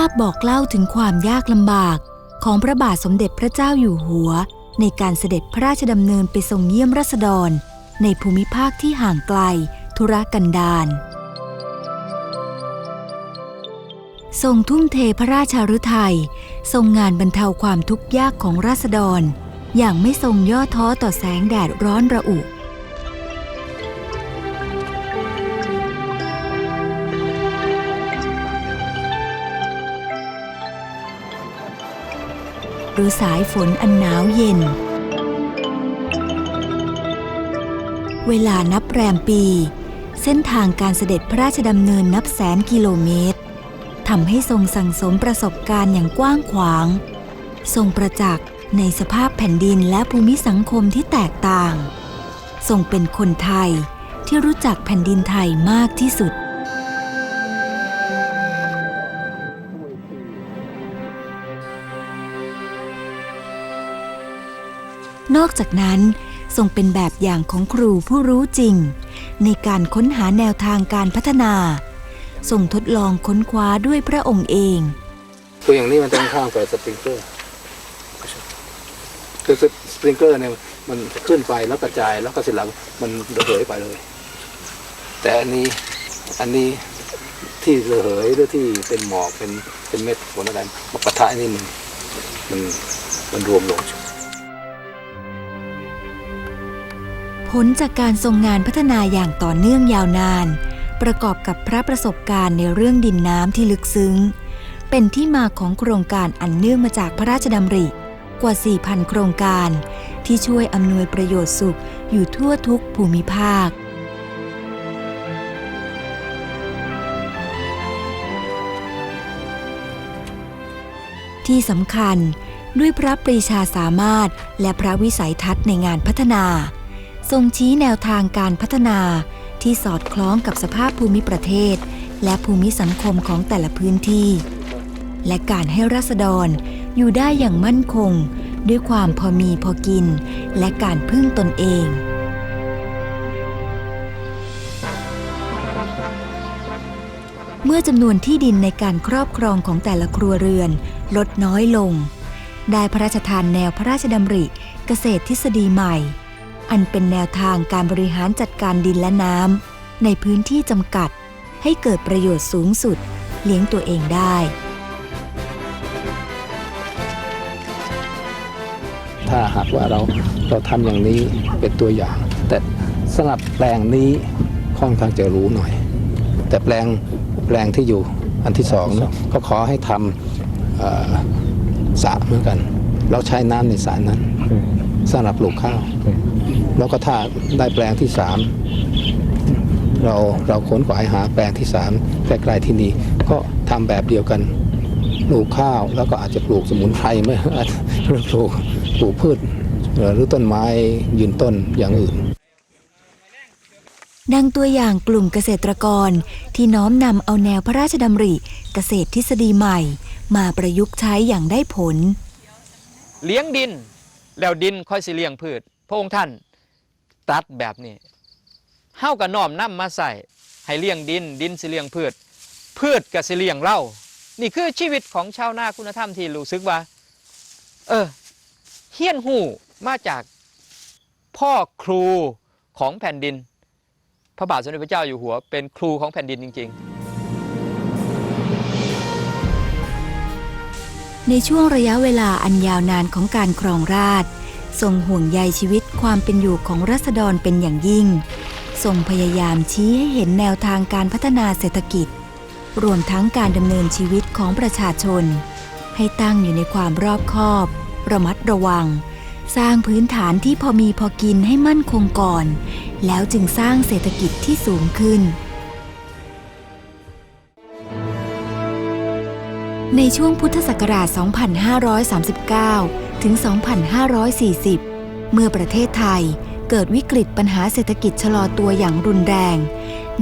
าพบอกเล่าถึงความยากลำบากของพระบาทสมเด็จพระเจ้าอยู่หัว ในการเสด็จพระราชดำเนินไปทรงเยี่ยมราษฎร ในภูมิภาคที่ห่างไกล ธุรกันดารทรงทุ่มเทพระราชาฤทัยทรงงานบรรเทาความทุกข์ยากของราษฎร อย่างไม่ทรงย่อท้อต่อแสงแดดร้อนระอุ หรือสายฝนอันหนาวเย็น เวลานับแรมปี เส้นทางการเสด็จพระราชดำเนินนับแสนกิโลเมตรทำให้ทรงสั่งสมประสบการณ์อย่างกว้างขวาง ทรงประจักษ์ในสภาพแผ่นดินและภูมิสังคมที่แตกต่าง ทรงเป็นคนไทยที่รู้จักแผ่นดินไทยมากที่สุด นอกจากนั้นทรงเป็นแบบอย่างของครูผู้รู้จริง ในการค้นหาแนวทางการพัฒนาทรงทดลองค้นคว้าด้วยพระองค์เองตัวอย่างนี้มันต้องข้างกับสปริงเกอร์คือสปริงเกอร์เนี่ยมันขึ้นไปแล้วกระจายแล้วก็เสร็จแล้วมันระเหยไปเลย แต่อันนี้อันนี้ที่ระเหยหรือที่เป็นหมอกเป็นเป็นเม็ดฝนอะไรมาปะทะนี่มันมันมันรวมลง ผลจากการทรงงานพัฒนาอย่างต่อเนื่องยาวนาน ประกอบกับพระประสบการณ์ในเรื่องดินน้ำที่ลึกซึ้ง เป็นที่มาของโครงการอันเนื่องมาจากพระราชดำริ กว่า 4,000 โครงการ ที่ช่วยอำนวยประโยชน์สุขอยู่ทั่วทุกภูมิภาคที่สำคัญด้วยพระปรีชาสามารถและพระวิสัยทัศน์ในงานพัฒนา ทรงชี้แนวทางการพัฒนาที่สอดคล้องกับสภาพภูมิประเทศ และภูมิสังคมของแต่ละพื้นที่ และการให้รัษฎรอยู่ได้อย่างมั่นคง ด้วยความพอมีพอกิน และการพึ่งตนเองเมื่อจำนวนที่ดินในการครอบครองของแต่ละครัวเรือน ลดน้อยลง ได้พระราชทานแนวพระราชดำริ เกษตรทฤษฎีใหม่ อันเป็นแนวทางการบริหารจัดการดินและน้ำในพื้นที่จำกัด ให้เกิดประโยชน์สูงสุด เลี้ยงตัวเองได้ ถ้าหากว่าเราเราทำอย่างนี้เป็นตัวอย่าง แต่สำหรับแปลงนี้ค่อนข้างจะรู้หน่อย แต่แปลงแปลงที่อยู่อันที่สองเนอะก็ขอให้ทำเอ่อสระเหมือนกัน เราใช้น้ำในสระนั้นสำหรับปลูกข้าว แล้วก็ถ้าได้แปลงที่สามเราเราค้นขวายหาแปลงที่สามใกล้ๆที่นี่ก็ทำแบบเดียวกันปลูกข้าวแล้วก็อาจจะปลูกสมุนไพรไหมอาจจะปลูกปลูกพืชเอ่อหรือต้นไม้ยืนต้นอย่างอื่น ดังตัวอย่างกลุ่มเกษตรกรที่น้อมนำเอาแนวพระราชดำริเกษตรทฤษฎีใหม่ มาประยุกต์ใช้อย่างได้ผล เลี้ยงดิน แล้วดินค่อยสิเลี้ยงพืช พระองค์ท่าน ตัดแบบนี้เฮากับน้อมนํมาใส่ให้เลี้ยงดิน ดินสิเลี้ยงพืช พืชก็สิเลี้ยงเรานี่คือชีวิตของชาวนาคุณธรรมที่รู้สึกว่า เออเฮียนหูมาจากพ่อครูของแผ่นดิน พระบาทสมเด็จพระเจ้าอยู่หัว เป็นครูของแผ่นดินจริง ๆ ในช่วงระยะเวลาอันยาวนานของการครองราชย์ ทรงห่วงใยชีวิตความเป็นอยู่ของรัษฎรเป็นอย่างยิ่ง ทรงพยายามชี้ให้เห็นแนวทางการพัฒนาเศรษฐกิจ รวมทั้งการดำเนินชีวิตของประชาชน ให้ตั้งอยู่ในความรอบคอบ ระมัดระวัง สร้างพื้นฐานที่พอมีพอกินให้มั่นคงก่อน แล้วจึงสร้างเศรษฐกิจที่สูงขึ้นในช่วงพุทธศักราช 2539 ถึง 2540 เมื่อประเทศไทยเกิดวิกฤตปัญหาเศรษฐกิจชะลอตัวอย่างรุนแรง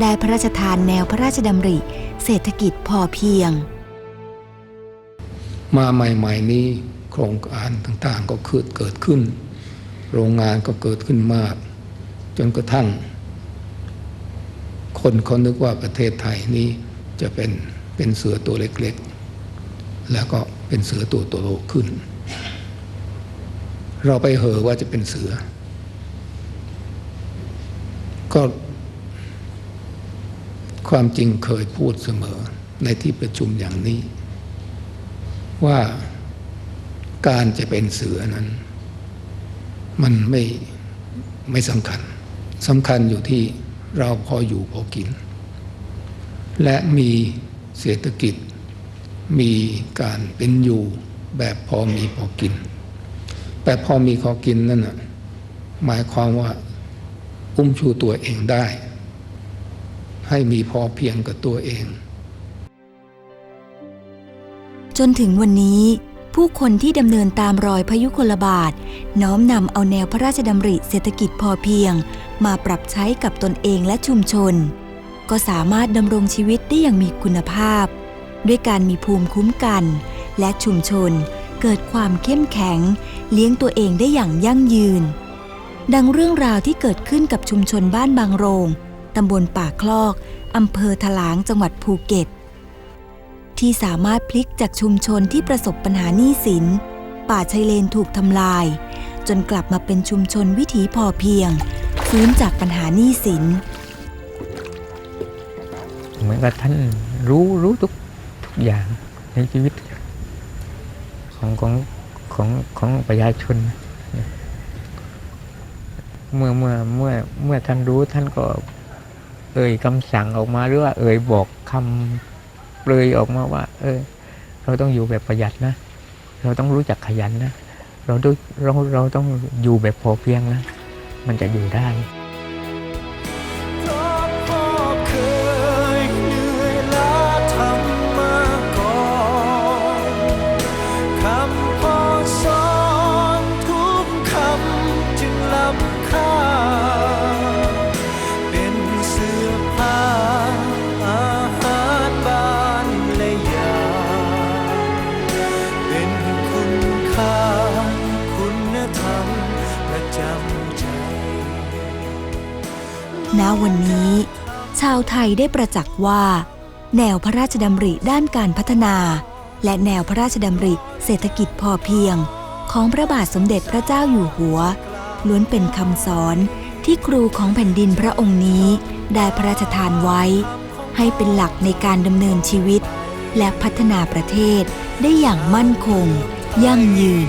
ได้พระราชทานแนวพระราชดำริ เศรษฐกิจพอเพียง มาใหม่ๆนี้โครงการต่างๆก็เกิดเกิดขึ้น โรงงานก็เกิดขึ้นมาก จนกระทั่ง คนเขานึกว่าประเทศไทยนี้จะเป็นเป็นเสือตัวเล็กแล้วก็เป็นเสือตัวโตขึ้น เราไปเหอว่าจะเป็นเสือ ก็ความจริงเคยพูดเสมอในที่ประชุมอย่างนี้ ว่าการจะเป็นเสือนั้น มันไม่ไม่สำคัญสำคัญอยู่ที่เราพออยู่พอกิน และมีเศรษฐกิจมีการเป็นอยู่แบบพอมีพอกิน แบบพอมีพอกินนั่นน่ะหมายความว่า อุ้มชูตัวเองได้ ให้มีพอเพียงกับตัวเอง จนถึงวันนี้ผู้คนที่ดำเนินตามรอยพยุคลบาท น้อมนำเอาแนวพระราชดำริเศรษฐกิจพอเพียง มาปรับใช้กับตนเองและชุมชน ก็สามารถดำรงชีวิตได้อย่างมีคุณภาพ ด้วยการมีภูมิคุ้มกัน และชุมชน เกิดความเข้มแข็ง เลี้ยงตัวเองได้อย่างยั่งยืน ดังเรื่องราวที่เกิดขึ้นกับชุมชนบ้านบางโรงตำบลป่าคลอกอำเภอถลางจังหวัดภูเก็ต ที่สามารถพลิกจากชุมชนที่ประสบปัญหาหนี้สิน ป่าชายเลนถูกทำลาย จนกลับมาเป็นชุมชนวิถีพอเพียง ฟื้นจากปัญหาหนี้สิน เหมือนกับท่านรู้รู้ทุกทุกอย่างในชีวิต ของของของของประชาชน เมื่อเมื่อเมื่อเมื่อท่านรู้ท่านก็ เอ่ยคำสั่งออกมาหรือว่า เอ่ยบอกคำเปลยออกมาว่า เออ เราต้องอยู่แบบประหยัดนะ เราต้องรู้จักขยันนะ เราต้องเราเราต้องอยู่แบบพอเพียงนะ มันจะอยู่ได้ ณวันนี้ ชาวไทยได้ประจักษ์ว่า แนวพระราชดำริด้านการพัฒนา และแนวพระราชดำริเศรษฐกิจพอเพียง ของพระบาทสมเด็จพระเจ้าอยู่หัว ล้วนเป็นคำสอนที่ครูของแผ่นดินพระองค์นี้ได้พระราชทานไว้ ให้เป็นหลักในการดำเนินชีวิต และพัฒนาประเทศได้อย่างมั่นคง ยั่งยืน